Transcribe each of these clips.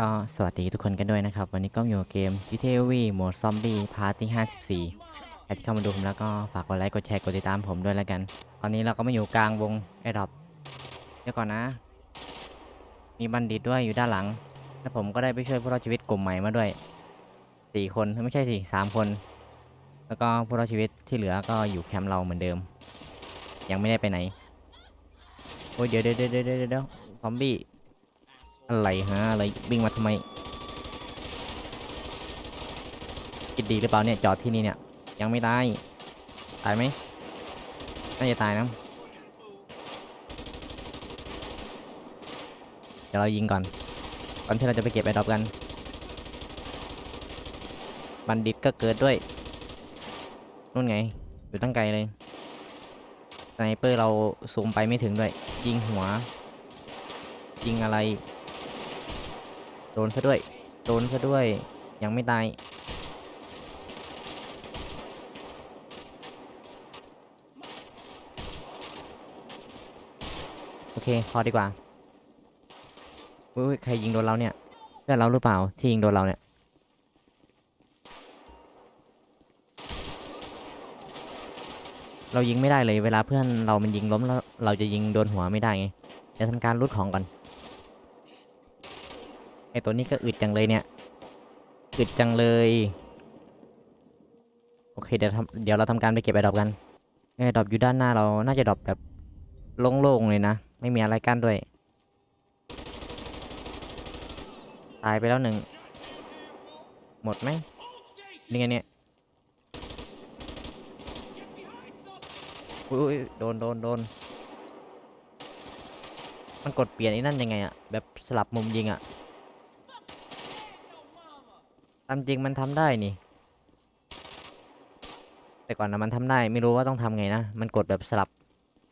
ก็สวัสดีทุกคนกันด้วยนะครับ วันนี้ก็อยู่เกม GTA V โหมดซอมบี้พาร์ทที่ 54ใครที่เข้ามาดูผมแล้วก็ฝากกดไลค์กดแชร์กดติดตามผมด้วยแล้วกัน ตอนนี้เราก็มาอยู่กลางวงไอดอปเดี๋ยวก่อนนะ มีบัณฑิตด้วยอยู่ด้านหลัง และผมก็ได้ไปช่วยผู้รอดชีวิตกลุ่มใหม่มาด้วยสี่คนไม่ใช่สิสามคน แล้วก็ผู้รอดชีวิตที่เหลือก็อยู่แคมป์เราเหมือนเดิม ยังไม่ได้ไปไหนโอ้ยเดี๋ยวเดี๋ยวเดี๋ยวเดี๋ยวเดี๋ยวซอมบี้ อะไรฮะอะไรวิ่งมาทำไมคิดดีหรือเปล่าเนี่ยจอดที่นี่เนี่ย ยังไม่ตายตายไหมน่าจะตายนะเดี๋ยวเรายิงก่อนก่อนที่เราจะไปเก็บไอ้ดอปกัน บัณฑิตก็เกิดด้วยนู่นไงอยู่ตั้งไกลเลยสไนเปอร์เราซูมไปไม่ถึงด้วย ยิงหัว ยิงอะไร ดนซะด้วย โดนซะด้วย ยังไม่ตาย โอเค พอดีกว่าอุ้ยใครยิงโดนเราเนี่ยเพื่อนเราหรือเปล่าที่ยิงโดนเราเนี่ยเรายิงไม่ได้เลยเวลาเพื่อนเรามันยิงล้มแล้วเราจะยิงโดนหัวไม่ได้ไงจะทำการรูดของก่อน ไอตัวนี้ก็อึดจังเลยเนี่ย อึดจังเลย โอเคเดี๋ยวทำเดี๋ยวเราทำการไปเก็บไอดอปกันไอดอปอยู่ด้านหน้าเรา น่าจะดอปแบบโล่งๆเลยนะ ไม่มีอะไรกั้นด้วย ตายไปแล้วหนึ่ง หมดไหมนี่ไงเนี่ยอุ้ยโดนโดนโดน มันกดเปลี่ยนไอ้นั่นยังไงอะแบบสลับมุมยิงอะ ตามจริงมันทำได้นี่ แต่ก่อนนะมันทำได้ไม่รู้ว่าต้องทำไงนะ มันกดแบบสลับ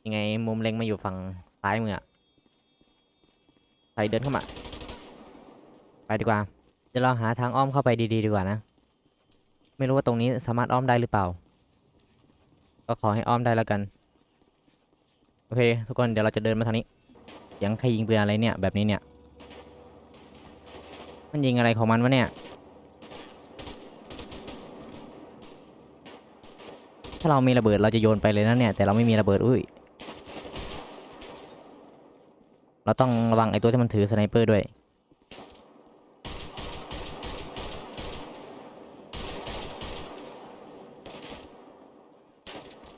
ยังไงมุมเล็งมาอยู่ฝั่งซ้ายมืออะใส่เดินเข้ามา ไปดีกว่าเดี๋ยวเราหาทางอ้อมเข้าไปดีๆดีกว่านะ ไม่รู้ว่าตรงนี้สามารถอ้อมได้หรือเปล่า ก็ขอให้อ้อมได้แล้วกัน โอเค ทุกคนเดี๋ยวเราจะเดินมาทางนี้ยังใครยิงปืนอะไรเนี่ยแบบนี้เนี่ย มันยิงอะไรของมันวะเนี่ยาเรามีระเบิดเราจะโยนไปเลยนะเนี่ย แต่เราไม่มีระเบิดอุ้ย เราต้องระวังไอ้ตัวที่มันถือสไนเปอร์ด้วย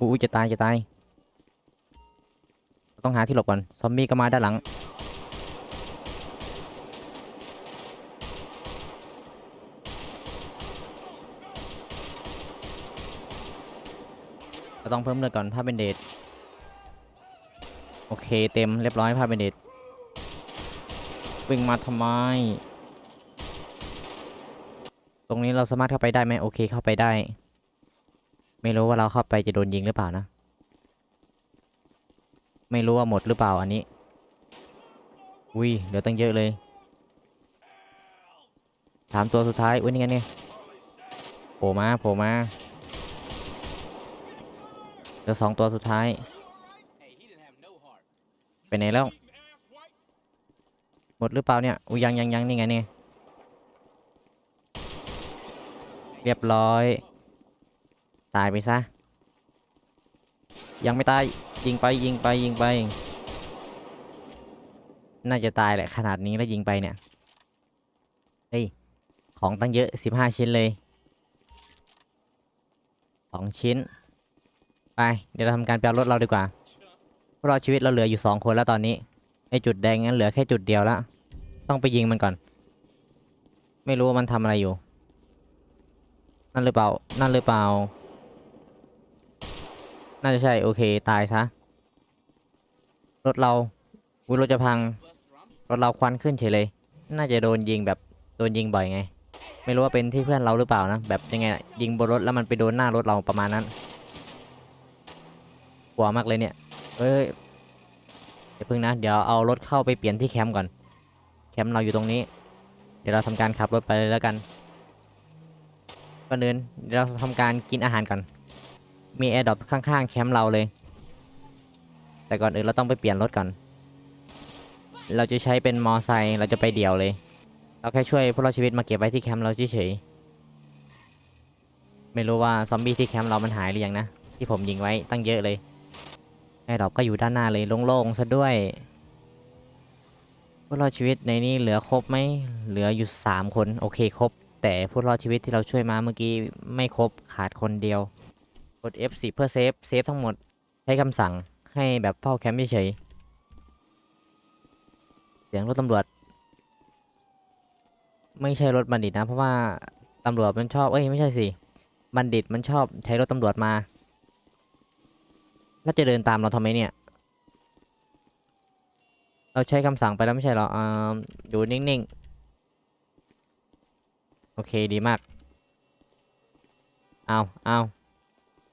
อุ้ยจะตายจะตาย ต้องหาที่หลบก่อน ซอมบี้ก็มาด้านหลัง เราต้องเพิ่มเลือดก่อนผ้าเป็นเดทโอเคเต็มเรียบร้อยผ้าเป็นเดทวิ่งมาทำไม ตรงนี้เราสามารถเข้าไปได้ไหมโอเคเข้าไปได้ ไม่รู้ว่าเราเข้าไปจะโดนยิงหรือเปล่านะ ไม่รู้ว่าหมดหรือเปล่าอันนี้อุ้ยเดี๋ยวตั้งเยอะเลยสามตัวสุดท้ายอุ้ยนี่ไงเนี่ยโผล่มาโผล่มา ลือสองตัวสุดท้าย ไปไหนแล้ว หมดหรือเปล่าเนี่ยอุยยังยังยังนี่ไงเนี่ยเรียบร้อย ตายไปซะ ยังไม่ตาย ยิงไปยิงไปยิงไป น่าจะตายแหละขนาดนี้แล้วยิงไปเนี่ย เฮ้ย ของตั้งเยอะสิบห้าชิ้นเลยสองชิ้น ไป เดี๋ยวเราทำการแปลรถเราดีกว่าเพราะเราชีวิตเราเหลืออยู่สองคนแล้วตอนนี้ไอจุดแดงนั้นเหลือแค่จุดเดียวแล้วต้องไปยิงมันก่อน ไม่รู้ว่ามันทำอะไรอยู่ นั่นหรือเปล่า นั่นหรือเปล่า น่าจะใช่โอเคตายซะ รถเราวุรถจะพัง รถเราควันขึ้นเฉยเลย น่าจะโดนยิงแบบโดนยิงบ่อยไง ไม่รู้ว่าเป็นที่เพื่อนเราหรือเปล่านะ แบบยังไงยิงบนรถแล้วมันไปโดนหน้ารถเราประมาณนั้น ลัวมากเลยเนี่ยเฮ้ยอย่าพิ่งนะ เดี๋ยวเอารถเข้าไปเปลี่ยนที่แคมป์ก่อน แคมป์เราอยู่ตรงนี้ เดี๋ยวเราทำการขับรถไปเลยแล้วกันก่อนอื่นเดี๋ยวเราทำการกินอาหารก่อน มีแอร์ดรอปข้างๆแคมป์เราเลย แต่ก่อนอื่นเราต้องไปเปลี่ยนรถก่อน เราจะใช้เป็นมอไซค์เราจะไปเดี่ยวเลย เราแค่ช่วยผู้รอดชีวิตมาเก็บไว้ที่แคมป์เราเฉยๆ ไม่รู้ว่าซอมบี้ที่แคมป์เรามันหายหรือยังนะ ที่ผมยิงไว้ตั้งเยอะเลย ไอ้ดอกก็อยู่ด้านหน้าเลยโล่งๆซะด้วยผู้รอดชีวิตในนี้เหลือครบไหมเหลืออยู่สามคนโอเคครบ แต่ผู้รอดชีวิตที่เราช่วยมาเมื่อกี้ไม่ครบขาดคนเดียว กด F10 เพื่อเซฟเซฟทั้งหมดใช้คำสั่งให้แบบเฝ้าแคมป์เฉยเสียงรถตำรวจ ไม่ใช่รถบัณฑิตนะ เพราะว่าตำรวจมันชอบเอ้ยไม่ใช่สิบัณฑิตมันชอบใช้รถตำรวจมา แล้วจะเดินตามเราทำไมเนี่ย เราใช้คำสั่งไปแล้วไม่ใช่เหรออ่าอยู่นิ่งๆ โอเคดีมาก เอาเอา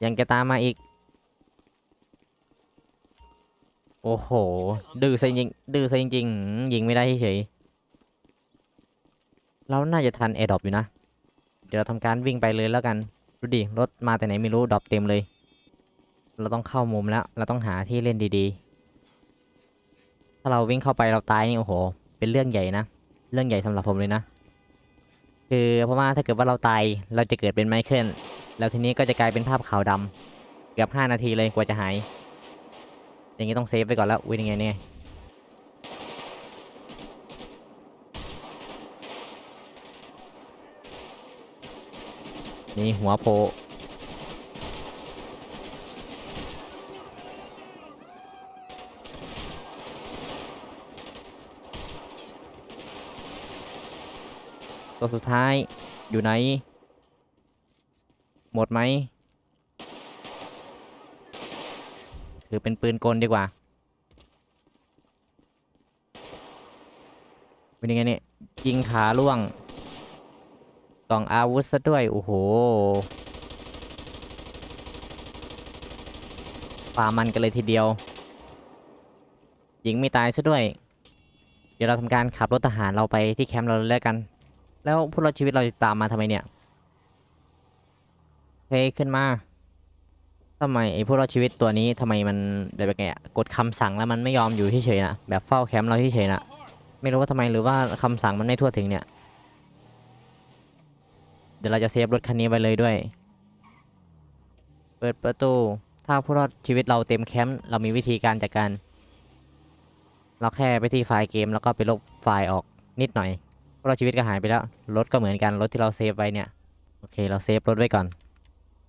ยังจะตามมาอีก โอ้โห ดื้อซะจริงดื้อซะจริงๆยิงไม่ได้เฉยเราน่าจะทันแอร์ดรอปอยู่นะ เดี๋ยวเราทำการวิ่งไปเลยแล้วกัน ดูดิ รถมาแต่ไหนไม่รู้ดรอปเต็มเลย เราต้องเข้ามุมแล้ว เราต้องหาที่เล่นดีๆ ถ้าเราวิ่งเข้าไปเราตายนี่โอ้โห เป็นเรื่องใหญ่นะ เรื่องใหญ่สำหรับผมเลยนะ คือเพราะว่าถ้าเกิดว่าเราตาย เราจะเกิดเป็นไมเคิล แล้วทีนี้ก็จะกลายเป็นภาพขาวดำเกือบ 5 นาทีเลยกว่าจะหาย อย่างนี้ต้องเซฟไปก่อนแล้วอุ้ยยังไงเนี่ยนี่หัวโผ ตัวสุดท้ายอยู่ไหน หมดไหมถือเป็นปืนกลดีกว่า เป็นยังไงเนี่ยยิงขาล่วงกล่องอาวุธซะด้วย โอ้โหป่ามันกันเลยทีเดียว ยิงไม่ตายซะด้วย เดี๋ยวเราทำการขับรถทหารเราไปที่แคมป์เราเลยแล้วกัน แล้วผู้รอดชีวิตเราจะตามมาทำไมเนี่ยเฮ้ยขึ้นมาทำไมไอ้ผู้รอดชีวิตตัวนี้ทำไมมันแบบไงอะกดคำสั่งแล้วมันไม่ยอมอยู่เฉยๆนะแบบเฝ้าแคมป์เราเฉยๆนะไม่รู้ว่าทำไมหรือว่าคำสั่งมันไม่ทั่วถึงเนี่ย เดี๋ยวเราจะเซฟรถคันนี้ไปเลยด้วย เปิดประตู ถ้าผู้รอดชีวิตเราเต็มแคมป์เรามีวิธีการจัดการเราแค่ไปที่ไฟล์เกมแล้วก็ไปลบไฟล์ออกนิดหน่อย ผู้รอดชีวิตก็หายไปแล้ว รถก็เหมือนกัน รถที่เราเซฟไว้เนี่ย โอเค เราเซฟรถไว้ก่อน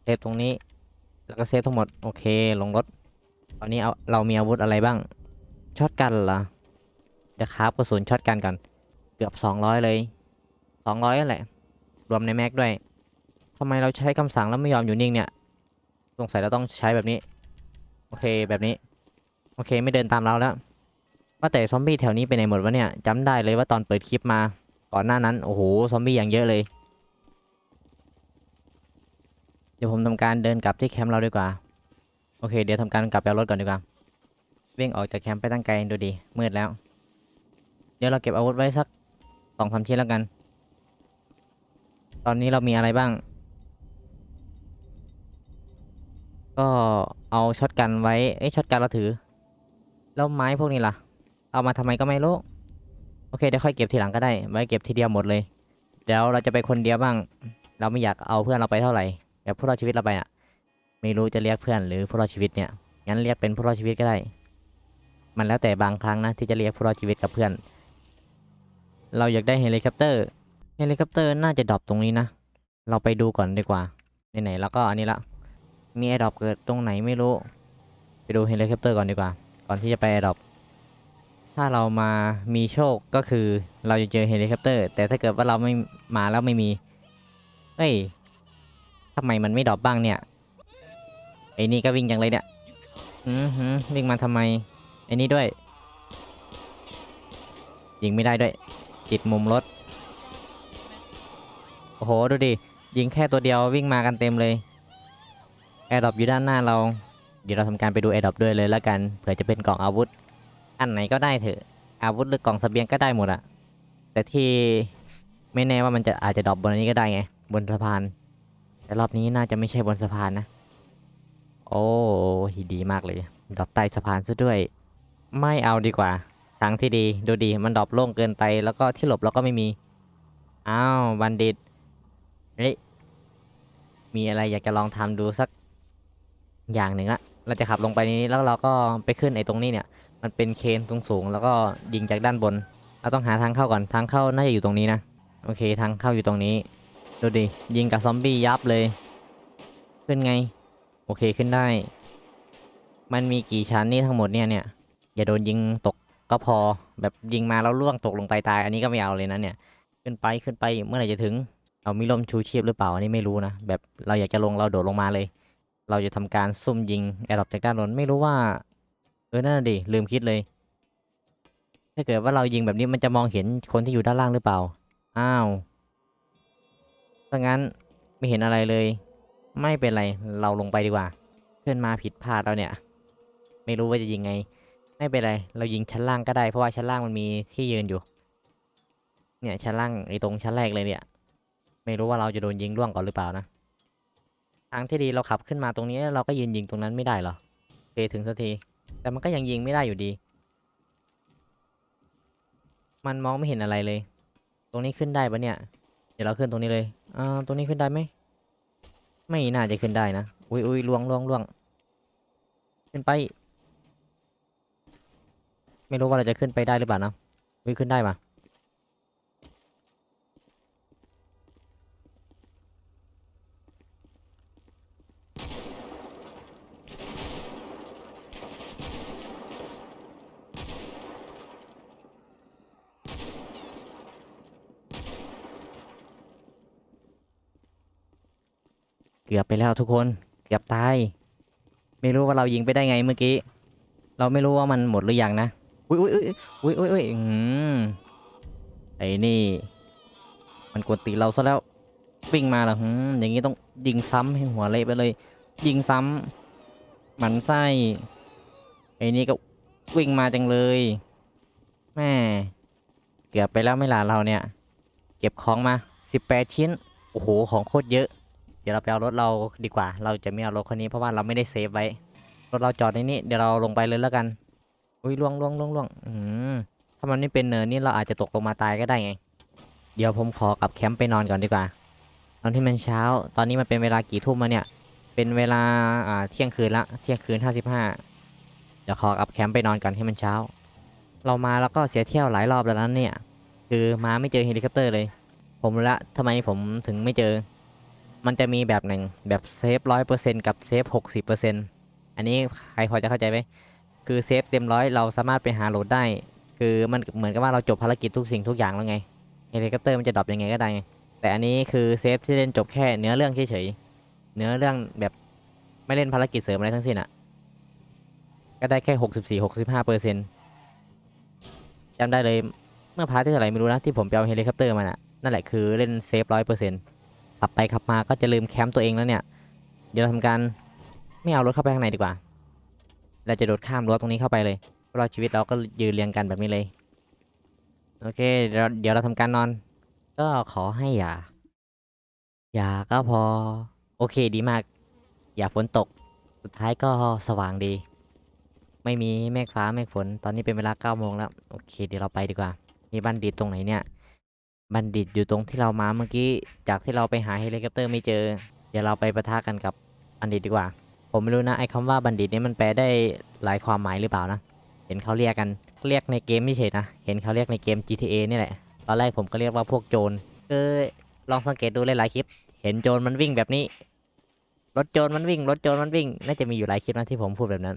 เซฟตรงนี้ แล้วก็เซฟทั้งหมด โอเค ลงรถ ตอนนี้เอาเรามีอาวุธอะไรบ้าง ช็อตกันเหรอ จะคราฟกระสุนช็อตกันก่อน เกือบ 200 เลย 200นั่นแหละ รวมในแม็กด้วยทำไมเราใช้คำสั่งแล้วไม่ยอมอยู่นิ่งเนี่ย สงสัยเราต้องใช้แบบนี้ โอเค แบบนี้ โอเค ไม่เดินตามเราแล้วว่าแต่ซอมบี้แถวนี้ไปไหนหมดวะเนี่ยจำได้เลยว่าตอนเปิดคลิปมา ก่อนหน้านั้น โอ้โห ซอมบี้อย่างเยอะเลย เดี๋ยวผมทำการเดินกลับที่แคมป์เราดีกว่า โอเค เดี๋ยวทำการกลับไปเอารถก่อนดีกว่า วิ่งออกจากแคมป์ไปตั้งไกลดูดี มืดแล้ว เดี๋ยวเราเก็บอาวุธไว้สักสองสามชิ้นแล้วกัน ตอนนี้เรามีอะไรบ้าง ก็เอาช็อตกันไว้ เอ้ยช็อตกันเราถือ แล้วไม้พวกนี้ล่ะ เอามาทำไมก็ไม่รู้ เคเดี๋ยวค่อยเก็บทีหลังก็ได้ไว้เก็บทีเดียวหมดเลยเดี๋ยวเราจะไปคนเดียวบ้าง เราไม่อยากเอาเพื่อนเราไปเท่าไหร่แบบผู้รอดชีวิตเราไปอะ ไม่รู้จะเรียกเพื่อนหรือผู้รอดชีวิตเนี่ยงั้นเรียกเป็นผู้รอดชีวิตก็ได้ มันแล้วแต่บางครั้งนะที่จะเรียกผู้รอดชีวิตกับเพื่อน เราอยากได้เฮลิคอปเตอร์เฮลิคอปเตอร์น่าจะดรอปตรงนี้นะ เราไปดูก่อนดีกว่าไหนๆแล้วก็อันนี้ละมีแอร์ดรอปเกิดตรงไหนไม่รู้ ไปดูเฮลิคอปเตอร์ก่อนดีกว่า ก่อนที่จะไปแอร์ดรอป ถ้าเรามามีโชคก็คือเราจะเจอเฮลิคอปเตอร์ แต่ถ้าเกิดว่าเราไม่มาแล้วไม่มีเฮ้ยทำไมมันไม่ดรอปบ้างเนี่ยไอ้นี่ก็วิ่งจังเลยเนี่ยอือหือวิ่งมาทำไมไอ้นี่ด้วยยิงไม่ได้ด้วยติดมุมรถโอ้โหดูดิยิงแค่ตัวเดียววิ่งมากันเต็มเลยแอร์ดรอปอยู่ด้านหน้าเรา เดี๋ยวเราทำการไปดูแอร์ดรอปด้วยเลยแล้วกันเผื่อจะเป็นกล่องอาวุธ อันไหนก็ได้เถอะ อาวุธหรือกล่องสเสบียงก็ได้หมดอะแต่ที่ไม่แน่ว่ามันจะอาจจะดรอปบนนี้ก็ได้ไง บนสะพาน แต่รอบนี้น่าจะไม่ใช่บนสะพานนะ โอ้ดีมากเลยดรอปใต้สะพานซะด้วย ไม่เอาดีกว่าทางที่ดีดูดีมันดรอปโล่งเกินไป แล้วก็ที่หลบเราก็ไม่มีอ้าวบัณฑิตเฮ้ยมีอะไรอยากจะลองทำดูสักอย่างหนึ่งละเราจะขับลงไปนี้แล้วเราก็ไปขึ้นไอ้ตรงนี้เนี่ย มันเป็นเคนสูงๆแล้วก็ยิงจากด้านบน เราต้องหาทางเข้าก่อน ทางเข้าน่าจะอยู่ตรงนี้นะ โอเค ทางเข้าอยู่ตรงนี้ ดูดิ ยิงกับซอมบี้ยับเลย ขึ้นไง โอเคขึ้นได้ มันมีกี่ชั้นนี่ทั้งหมดเนี่ยเนี่ย อย่าโดนยิงตกก็พอ แบบยิงมาแล้วล่วงตกลงไปตาย อันนี้ก็ไม่เอาเลยนะเนี่ย ขึ้นไปขึ้นไป เมื่อไหร่จะถึง เรามีร่มชูชีพหรือเปล่า อันนี้ไม่รู้นะ แบบเราอยากจะลงเราโดดลงมาเลย เราจะทำการซุ่มยิงแอร์ดรอปจากด้านบน ไม่รู้ว่า ออนั่นดิลืมคิดเลย ถ้าเกิดว่าเรายิงแบบนี้มันจะมองเห็นคนที่อยู่ด้านล่างหรือเปล่า อ้าวถ้างั้นไม่เห็นอะไรเลย ไม่เป็นไรเราลงไปดีกว่าขึ้นมาผิดพลาดแล้วเนี่ย ไม่รู้ว่าจะยิงไง ไม่เป็นไร เรายิงชั้นล่างก็ได้เพราะว่าชั้นล่างมันมีที่ยืนอยู่ เนี่ยชั้นล่างไอ้ตรงชั้นแรกเลยเนี่ย ไม่รู้ว่าเราจะโดนยิงร่วงก่อนหรือเปล่านะทางที่ดีเราขับขึ้นมาตรงนี้เราก็ยืนยิงตรงนั้นไม่ได้หรอโอเคถึงสักที แต่มันก็ยังยิงไม่ได้อยู่ดี มันมองไม่เห็นอะไรเลย ตรงนี้ขึ้นได้ปะเนี่ย เดี๋ยวเราขึ้นตรงนี้เลยอ่าตรงนี้ขึ้นได้ไหม ไม่น่าจะขึ้นได้นะ อุ้ยอุ้ยล่วงล่วงล่วงขึ้นไป ไม่รู้ว่าเราจะขึ้นไปได้หรือเปล่านะอุ้ยขึ้นได้ปะ เกือบไปแล้วทุกคนเกือบตาย ไม่รู้ว่าเรายิงไปได้ไงเมื่อกี้ เราไม่รู้ว่ามันหมดหรือยังนะอุ้ยอุ้ยอุ้ยอุ้ยอุ้ยอืมไอ้นี่ มันกดตีเราซะแล้ววิ่งมาแล้วหืมอย่างนี้ต้องยิงซ้ำให้หัวเละไปเลย ยิงซ้ำหมันไส้ไอ้นี่ก็วิ่งมาจังเลยแม่เกือบไปแล้วไม่หล่ะเราเนี่ย เก็บของมา 18 ชิ้น โอ้โห ของโคตรเยอะ ดี๋ยวเราไปเอารถเราดีกว่า เราจะไม่เอารถคันนี้เพราะว่าเราไม่ได้เซฟไว้ รถเราจอดในนี้ เดี๋ยวเราลงไปเลยแล้วกัน อุ้ยล่วงล่วงล่วงล่วงอืมถ้ามันไม่เป็นเนินนี่เราอาจจะตกลงมาตายก็ได้ไง เดี๋ยวผมขอกลับแคมป์ไปนอนก่อนดีกว่า ตอนที่มันเช้า ตอนนี้มันเป็นเวลากี่ทุ่มมาเนี่ย เป็นเวลาอ่าเที่ยงคืนละ เที่ยงคืนห้าสิบห้าเดี๋ยวขอกลับแคมป์ไปนอนก่อนให้มันเช้า เรามาแล้วก็เสียเที่ยวหลายรอบแล้วนั้นเนี่ย คือมาไม่เจอเฮลิคอปเตอร์เลย ผมละทำไมผมถึงไม่เจอ มันจะมีแบบหนึ่งแบบเซฟร้อยเปอร์เซ็นกับเซฟหกสิบเปอร์เซ็นอันนี้ใครพอจะเข้าใจไหมคือเซฟเต็มร้อยเราสามารถไปหาโหลดได้ คือมันเหมือนกับว่าเราจบภารกิจทุกสิ่งทุกอย่างแล้วไงเฮลิคอปเตอร์มันจะดรอปยังไงก็ได้ไงแต่อันนี้คือเซฟที่เล่นจบแค่เนื้อเรื่องเฉยๆเนื้อเรื่องแบบไม่เล่นภารกิจเสริมอะไรทั้งสิ้นอะ ก็ได้แค่หกสิบสี่หกสิบห้าเปอร์เซ็นจำได้เลยเมื่อพาร์ทที่เท่าไหร่ไม่รู้นะที่ผมไปเอาเฮลิคอปเตอร์มาน่ะนั่นแหละคือเล่นเซฟร้อยเปอร์เซ็นต์ ขับไปขับมาก็จะลืมแคมป์ตัวเองแล้วเนี่ย เดี๋ยวเราทำการไม่เอารถเข้าไปข้างในดีกว่า เราจะโดดข้ามรั้วตรงนี้เข้าไปเลยราชีวิตเราก็ยืนเรียงกันแบบนี้เลย โอเค เดี๋ยวเดี๋ยวเราทำการนอน ก็ขอให้อย่า อย่าก็พอ โอเคดีมาก อย่าฝนตก สุดท้ายก็สว่างดี ไม่มีเมฆฟ้าเมฆฝน ตอนนี้เป็นเวลาเก้าโมงแล้ว โอเค เดี๋ยวเราไปดีกว่า มีบัณฑิตตรงไหนเนี่ย บัณฑิตอยู่ตรงที่เรามาเมื่อกี้จากที่เราไปหาเฮลิคอปเตอร์ไม่เจอ เดี๋ยวเราไปประทะกันกับบัณฑิตดีกว่า ผมไม่รู้นะไอ้คำว่าบัณฑิตนี่มันแปลได้หลายความหมายหรือเปล่านะ เห็นเขาเรียกกันเรียกในเกมไม่ใช่นะ เห็นเขาเรียกในเกม GTA นี่แหละ ตอนแรกผมก็เรียกว่าพวกโจรคือลองสังเกตดูหลายๆคลิป เห็นโจรมันวิ่งแบบนี้ รถโจรมันวิ่ง รถโจรมันวิ่ง น่าจะมีอยู่หลายคลิปนะที่ผมพูดแบบนั้น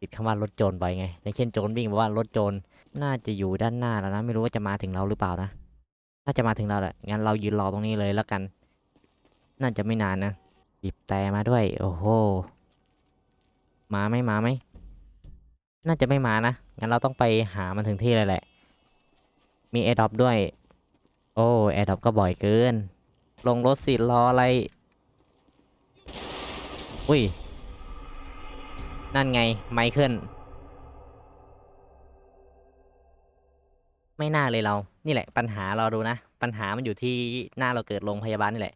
ติดคำว่ารถโจรบ่อยไง อย่างเช่นโจรวิ่งบอกว่ารถโจร น่าจะอยู่ด้านหน้าแล้วนะ ไม่รู้ว่าจะมาถึงเราหรือเปล่านะ น่าจะมาถึงเราแหละ งั้นเรายืนรอตรงนี้เลยแล้วกัน น่าจะไม่นานนะบีบแต่มาด้วย โอ้โห มาไหมมาไหม น่าจะไม่มานะ งั้นเราต้องไปหามันถึงที่เลยแหละ มีแอร์ดรอปด้วย โอ้แอร์ดรอปก็บ่อยเกิน ลงรถสิรออะไร อุ้ย นั่นไง ไมเคิลไม่น่าเลยเรา นี่แหละปัญหาเราดูนะ ปัญหามันอยู่ที่หน้าเราเกิดโรงพยาบาลนี่แหละ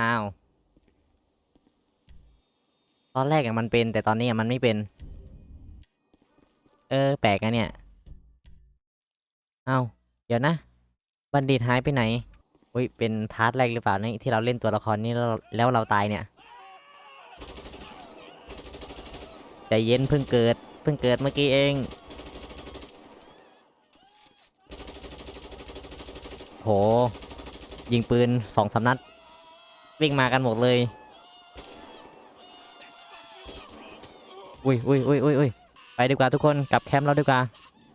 อ้าว ตอนแรกอะมันเป็น แต่ตอนนี้อะมันไม่เป็น เออ แปลกนะเนี่ยอ้าวเดี๋ยวนะ บัณฑิตหายไปไหนอุ้ยเป็นพาร์ทแรกหรือเปล่านี่ที่เราเล่นตัวละครนี้แล้วแล้วเราตายเนี่ยใจเย็นเพิ่งเกิด เพิ่งเกิดเมื่อกี้เอง โห ยิงปืนสองสานัด วิ่งมากันหมดเลย อุ้ยอุ้ยอุ้ยอุ้ยอุ้ยไปดีกว่าทุกคนกลับแคมป์เราดีกว่า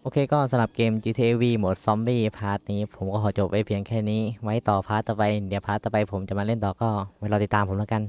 โอเคก็สำหรับเกม GTA V โหมดซอมบี้พาร์ทนี้ ผมก็ขอจบไว้เพียงแค่นี้ ไว้ต่อพาร์ทต่อไป เดี๋ยวพาร์ทต่อไปผมจะมาเล่นต่อก็ไว้รอติดตามผมแล้วกัน